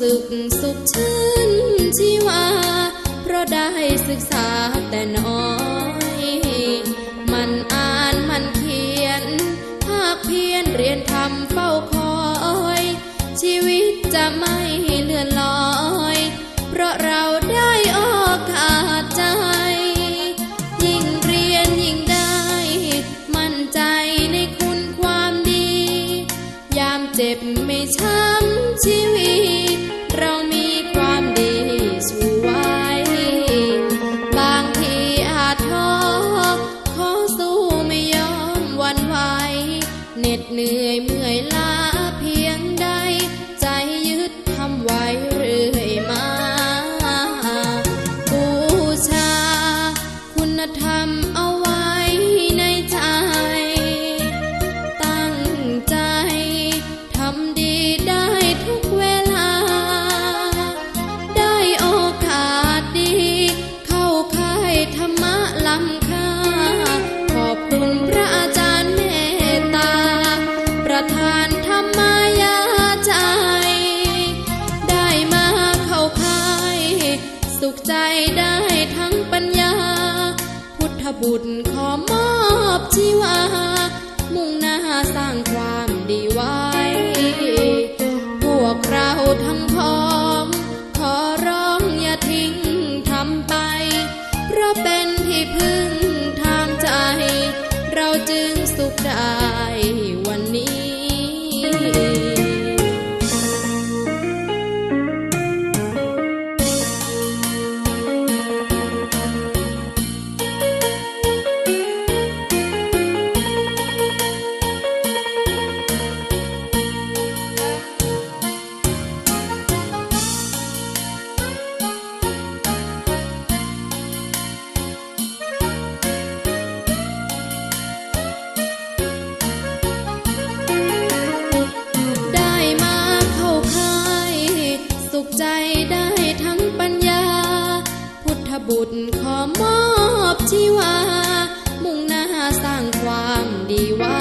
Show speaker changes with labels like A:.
A: สึกสุขชื่นชีวา เพราะได้ศึกษาแต่น้อย มันอ่านมันเขียน ภาคเพียนเรียนทำเฝ้าคอย ชีวิตจะไม่ ไม่ช้ำชีวิต เรามีความดีสู้ไว้บางทีอาจท้อขอสู้ไม่ยอมวันไหวเหน็ดเหนื่อยเมื่อยล้า สุขใจได้ทั้งปัญญา พุทธบุตรขอมอบชีวา มุ่งหน้าสร้างความดีไว้ พวกเราทั้งพร้อม ขอร้องอย่าทิ้งทำไป เพราะเป็นที่พึ่งทางใจ เราจึงสุขได้ ขอมอบชีวา มุ่งหน้าสร้างความดีไว้